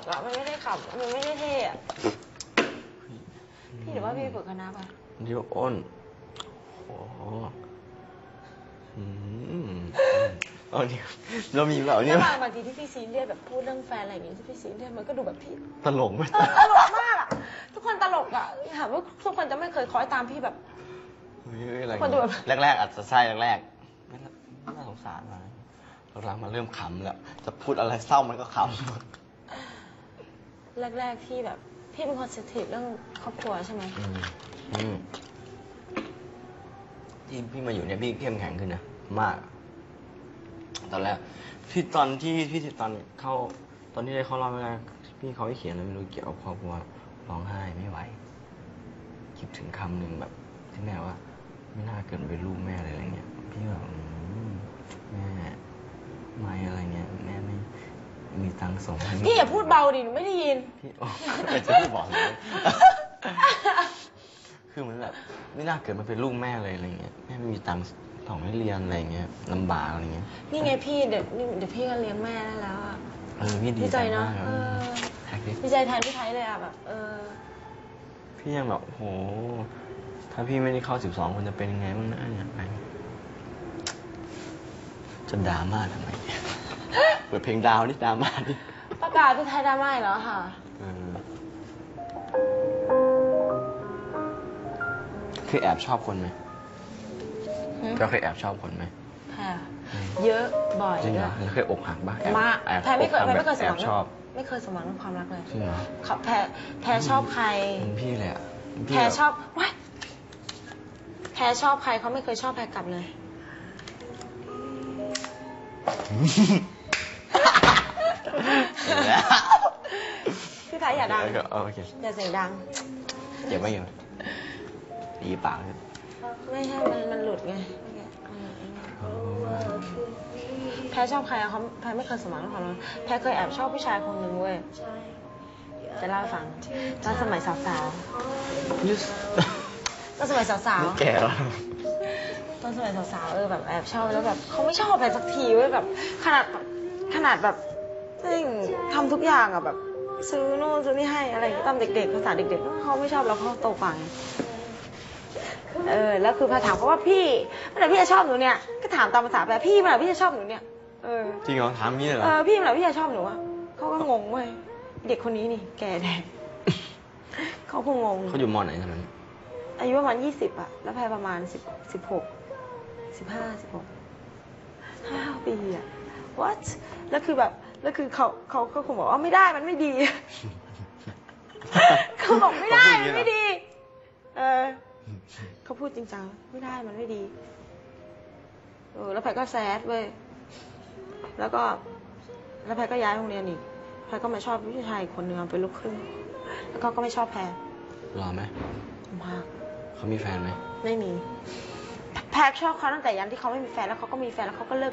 กอะ มันไม่ได้ขำมันไม่ได้เท่อะพี่หรือว่าพี่ฝึกคณะป่ะที่ว่าอ้นโอ้โหอืมเอาเนี่ยเรามีแบบเนี่แล้ยวบางบางทีที่พี่ซีเรียสแบบพูดเรื่องแฟนอะไรอย่างงี้ที่พี่ซีเรียสมันก็ดูแบบพี่ตลกไหมเออตลกมากอะ ทุกคนตลกอะถามว่าทุกคนจะไม่เคยคอยตามพี่แบบ เฮ้ยอะไรคนดูแบบ แรกๆอาจจะใช่แรกๆไม่น่าไม่น่าสงสารมาหลังๆมาเริ่มขำแล้ว จะพูดอะไรเศร้ามันก็ข แรกๆที่แบบพี่เป็นคนเซนซิทีฟเรื่องครอบครัวใช่ไหมอืมอืมที่พี่มาอยู่เนี่ยพี่เข้มแข็งขึ้นนะมาก ตอนแรกที่ตอนที่พี่ตอนเข้า ตอนที่ได้เข้ารอบแรกพี่เขาให้เขียนอะไรไม่รู้เกี่ยวกับครอบครัวร้องไห้ไม่ไหวคิดถึงคำหนึ่งแบบที่แม่ว่า ไม่น่าเกิดเป็นลูกแม่เลยอะไรเงี้ย พี่แบบอืมแม่ไม่อะไรเงี้ยแม่ไม่ มีตังค์ส่งให้หนูพี่อย่าพูดเบาดิหนูไม่ได้ยิน พี่โอ้แต่จะพี่บอกเลยคือเหมือนแบบไม่น่าเกิดมาเป็นลูกแม่เลยอะไรเงี้ยแม่ไม่มีตังค์ส่งให้เรียนอะไรเงี้ยลำบากอะไรเงี้ยนี่ไงพี่เดี๋ยวนี่เดี๋ยวพี่ก็เลี้ยงแม่ได้แล้วอะเออพี่ดีดีใจใจเนอะมากครับเออแท็กดิดีใจแทนพี่ไทยเลยอะแบบเออพี่ยังแบบโห ถ้าพี่ไม่ได้เข้าสิบสองคนจะเป็นยังไงบ้างนะเนี่ยไปจะดราม่าทำไมเปิดเพลงดาวนี่ดราม่าดิประกาศพี่ไทยดราม่าอีกแล้วค่ะ เออเคยแอบชอบคนไหมหืมก็เคยแอบชอบคนไหมค่ะ เยอะบ่อยจริงเหรด้วอยแล้วเคยอกหักบ้างแอบมากแอบแพรไม่เคยอกแพรหักไม่เคยสแอมหวับงชอบไม่เคยสมหวังเรื่องความรักเลยจริงเหรอครับแพรแพรชอบใครเหมือนพี่เลยอะพี่แพรแบบชอบว้ายแพรชอบใครเขาไม่เคยชอบแพรกลับเลย พี่ไทยอย่าดังเออโอเคอย่าเสียงดังเก็บไว้อยู่ดีปากเลยไม่ใช่มันมันหลุดไงแพรชอบใครอะเขาแพรไม่เคยสมหวังเรื่องความรักแพรเคยแอบชอบผู้ชายคนหนึ่งเว้ยจะเล่าให้ฟังตอนสมัยสาวยุสๆตอนสมัยสาวนี่แก่แล้ว ๆตอนสมัยสาวๆเออแบบแอบชอบแล้วแบบเขาไม่ชอบแพรสักทีเว้ยแบบขนาดขนาดแบบจริงทำทุกอย่างอะแบบ ซื้อนู่นซื้อนี่ให้อะไรอย่างเงี้ยตามเด็กๆภาษาเด็กๆเขาไม่ชอบแล้วเขาโตกว่าไงเออแล้วคือพอถามเขาว่าพี่เมื่อไหร่พี่จะชอบหนูเนี่ยก็ถามตามภาษาแบบพี่เมื่อไหร่พี่จะชอบหนูเนี่ยเออจริงเหรอถามงี้เลยเหรเอออพี่เมื่อไหร่พี่จะชอบหนูอะเขาก็งงเว้ยเด็กคนนี้นี่ แก่แดงเขาคงงงเขาอยู่มอไหนตอนนั้นอายุประมาณยี่สิบอะแล้วแพรประมาณสิบสิบหกสิบห้าสิบหกห้าปีอะ what แล้วคือแบบ แล้วคือเขาเขาเขาคงบอกว่าไม่ได้มันไม่ดี เขาบอกไม่ได้มันไม่ดี เออเขาพูดจริงจังไม่ได้มันไม่ดีเออแล้วแพรก็แซดเว้ยแล้วก็ แล้วแพรก็ย้ายโรงเรียนอีกแพรก็มาชอบผู้ชายอีกคนนึงเป็นลูกครึ่งแล้วเขาก็ไม่ชอบแพรรอไหมมากเขามีแฟนไหมไม่มีแพรชอบเขาตั้งแต่ยันที่เขาไม่มีแฟนแล้วเขาก็มีแฟนแล้วเขาก็เลิก